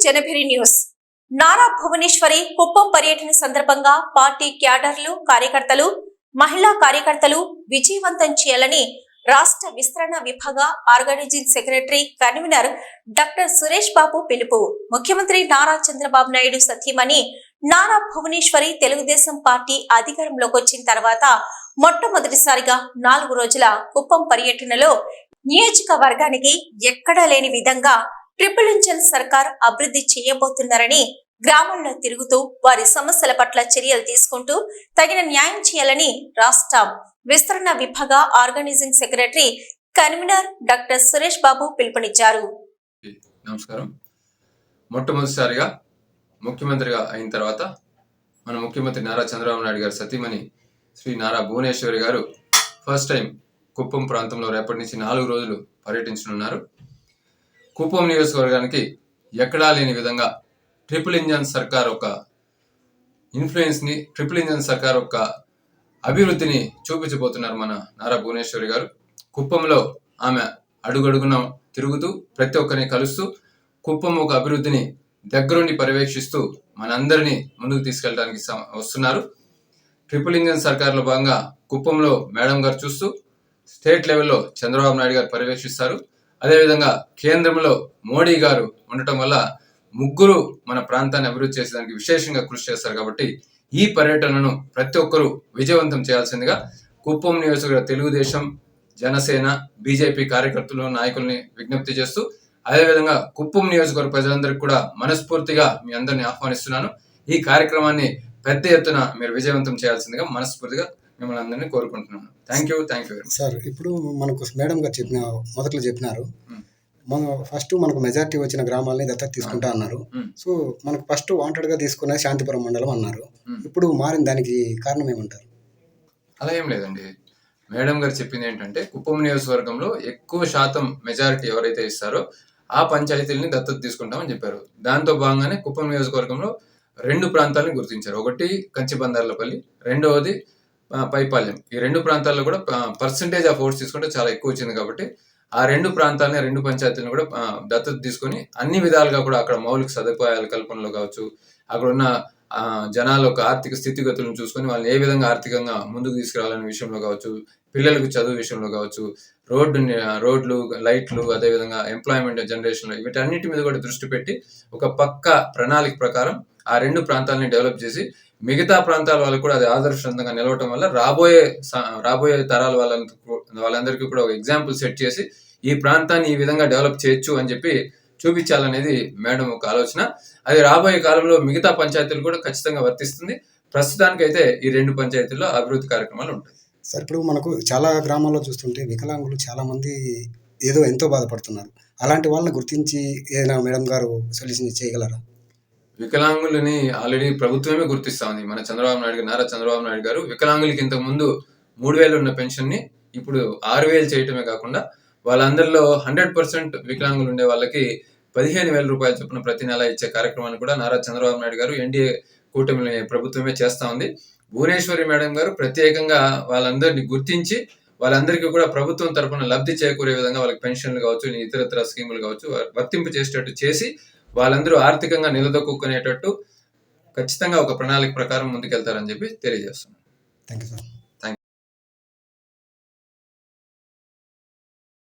జనభిరి news Nara Bhuvaneswari Kuppam పర్యటన సందర్భంగా party క్యాడర్లు కార్యకర్తలు మహిళా కార్యకర్తలు విజయవంతం చేయాలని రాష్ట్ర విస్తరణ విభాగ organizing secretary convener doctor Suresh Babu పిలుపు. ముఖ్యమంత్రి నారా చంద్రబాబు నాయుడు సత్యమని నారా భువనేశ్వరి తెలుగుదేశం పార్టీ అధికారంలోకి వచ్చిన తర్వాత మొట్టమొదటిసారిగా నాలుగు రోజుల కుప్పం పర్యటనలో నియోజకవర్గానికి ఎక్కడా లేని విధంగా ట్రిపుల్ ఇంజన్ సర్కార్ అభివృద్ధి చేయబోతున్నారని గ్రామంలో తిరుగుతూ వారి సమస్యల పట్ల చర్యలు తీసుకుంటూ తగిన న్యాయం చేయాలని రాష్ట్ర విస్తరణ విభాగ organizing secretary convener doctor Suresh Babu పిలుపునిచ్చారు. నమస్కారం. మొట్టమొదటిసారిగా ముఖ్యమంత్రిగా అయిన తర్వాత మన ముఖ్యమంత్రి నారా చంద్రబాబు నాయుడు గారు సతీమణి శ్రీ నారా భువనేశ్వరి గారు ఫస్ట్ టైం కుప్పం ప్రాంతంలో రేపటి నుంచి నాలుగు రోజులు పర్యటించనున్నారు. కుప్పం నియోజకవర్గానికి ఎక్కడా లేని విధంగా ట్రిపుల్ ఇంజన్ సర్కార్ ఒక ఇన్ఫ్లుయెన్స్ని ట్రిపుల్ ఇంజన్ సర్కార్ ఒక అభివృద్ధిని చూపించబోతున్నారు మన నారా భువనేశ్వరి గారు. కుప్పంలో ఆమె అడుగడుగున తిరుగుతూ ప్రతి ఒక్కరిని కలుస్తూ కుప్పం ఒక అభివృద్ధిని దగ్గరుండి పర్యవేక్షిస్తూ మనందరినీ ముందుకు తీసుకెళ్ళడానికి వస్తున్నారు. ట్రిపుల్ ఇంజన్ సర్కార్లో భాగంగా కుప్పంలో మేడం గారు చూస్తూ స్టేట్ లెవెల్లో చంద్రబాబు నాయుడు గారు పర్యవేక్షిస్తారు. అదేవిధంగా కేంద్రంలో మోడీ గారు ఉండటం వల్ల ముగ్గురు మన ప్రాంతాన్ని అభివృద్ధి చేసేదానికి విశేషంగా కృషి చేస్తారు కాబట్టి ఈ పర్యటనను ప్రతి ఒక్కరూ విజయవంతం చేయాల్సిందిగా కుప్పం నియోజకవర్గ తెలుగుదేశం జనసేన బీజేపీ కార్యకర్తలు నాయకుల్ని విజ్ఞప్తి చేస్తూ అదేవిధంగా కుప్పం నియోజకవర్గ ప్రజలందరికీ కూడా మనస్ఫూర్తిగా మీ అందరిని ఆహ్వానిస్తున్నాను. ఈ కార్యక్రమాన్ని పెద్ద ఎత్తున మీరు విజయవంతం చేయాల్సిందిగా మనస్ఫూర్తిగా మిమ్మల్ని అందరినీ కోరుకుంటున్నాను. Thank you thank you sir ఇప్పుడు మనకు మేడం గారు చెప్పిన మొదట్లో చెప్పినారు. మ్మ్. మన ఫస్ట్ మనకు మెజారిటీ వచ్చిన గ్రామాలని దత్తత తీసుకుంటా అన్నారు. మ్మ్. సో మనకు ఫస్ట్ వాంటెడ్గా తీసుకున్నది శాంతిపురం మండలం అన్నారు. ఇప్పుడు మారిన దానికి కారణం ఏమంటారు? అలా ఏం లేదండి. మేడం గారు చెప్పింది ఏంటంటే కుప్పం నియోజకవర్గంలో ఎక్కువ శాతం మెజారిటీ ఎవరైతే ఇస్తారో ఆ పంచాయతీలని దత్తత తీసుకుంటామని చెప్పారు. దాంతో భాగంగానే కుప్పం నియోజకవర్గంలో రెండు ప్రాంతాలను గుర్తించారు. ఒకటి కంచిబందార్లపల్లి రెండవది పైపాల్యం ఈ రెండు ప్రాంతాల్లో కూడా పర్సంటేజ్ ఆఫ్ ఓట్స్ తీసుకుంటే చాలా ఎక్కువ వచ్చింది కాబట్టి ఆ రెండు ప్రాంతాలని రెండు పంచాయతీలను కూడా దత్తత తీసుకొని అన్ని విధాలుగా కూడా అక్కడ మౌలిక సదుపాయాల కల్పనలో కావచ్చు అక్కడ ఉన్న జనాల యొక్క ఆర్థిక స్థితిగతులను చూసుకొని వాళ్ళని ఏ విధంగా ఆర్థికంగా ముందుకు తీసుకురావాలనే విషయంలో కావచ్చు పిల్లలకు చదువు విషయంలో కావచ్చు రోడ్డు రోడ్లు లైట్లు అదేవిధంగా ఎంప్లాయ్మెంట్ జనరేషన్లు వీటన్నిటి మీద కూడా దృష్టి పెట్టి ఒక పక్క ప్రణాళిక ప్రకారం ఆ రెండు ప్రాంతాలని డెవలప్ చేసి మిగతా ప్రాంతాల వాళ్ళు కూడా అది ఆదర్శవంతంగా నిలవటం వల్ల రాబోయే రాబోయే తరాల వాళ్ళందరికీ వాళ్ళందరికీ కూడా ఒక ఎగ్జాంపుల్ సెట్ చేసి ఈ ప్రాంతాన్ని ఈ విధంగా డెవలప్ చేయొచ్చు అని చెప్పి చూపించాలనేది మేడం ఒక ఆలోచన. అది రాబోయే కాలంలో మిగతా పంచాయతీలు కూడా ఖచ్చితంగా వర్తిస్తుంది. ప్రస్తుతానికైతే ఈ రెండు పంచాయతీల్లో అభివృద్ధి కార్యక్రమాలు ఉంటాయి. సార్ ఇప్పుడు మనకు చాలా గ్రామాల్లో చూస్తుంటే వికలాంగులు చాలా మంది ఏదో ఎంతో బాధపడుతున్నారు. అలాంటి వాళ్ళని గుర్తించి ఏదైనా మేడం గారు సొల్యూషన్ చేయగలరా? వికలాంగులని ఆల్రెడీ ప్రభుత్వమే గుర్తిస్తా ఉంది మన చంద్రబాబు నాయుడు గారు నారా చంద్రబాబు నాయుడు గారు వికలాంగులకి ఇంతకు ముందు మూడు వేలు ఉన్న పెన్షన్ని ఇప్పుడు ఆరు వేలు చేయటమే కాకుండా వాళ్ళందరిలో హండ్రెడ్ పర్సెంట్ వికలాంగులు ఉండే వాళ్ళకి పదిహేను వేల రూపాయలు చొప్పున ప్రతి నెల ఇచ్చే కార్యక్రమాన్ని కూడా నారా చంద్రబాబు నాయుడు గారు ఎన్డీఏ కూటమి ప్రభుత్వమే చేస్తా ఉంది. భువనేశ్వరి మేడం గారు ప్రత్యేకంగా వాళ్ళందరినీ గుర్తించి వాళ్ళందరికీ కూడా ప్రభుత్వం తరపున లబ్ధి చేకూరే విధంగా వాళ్ళకి పెన్షన్లు కావచ్చు ఇతరత్ర స్కీములు కావచ్చు వర్తింపు చేసేటట్టు చేసి వాళ్ళందరూ ఆర్థికంగా నిలదొక్కునేటట్టు ఖచ్చితంగా ఒక ప్రణాళిక ప్రకారం ముందుకెళ్తారని చెప్పి తెలియజేస్తున్నాను థ్యాంక్ యూ సార్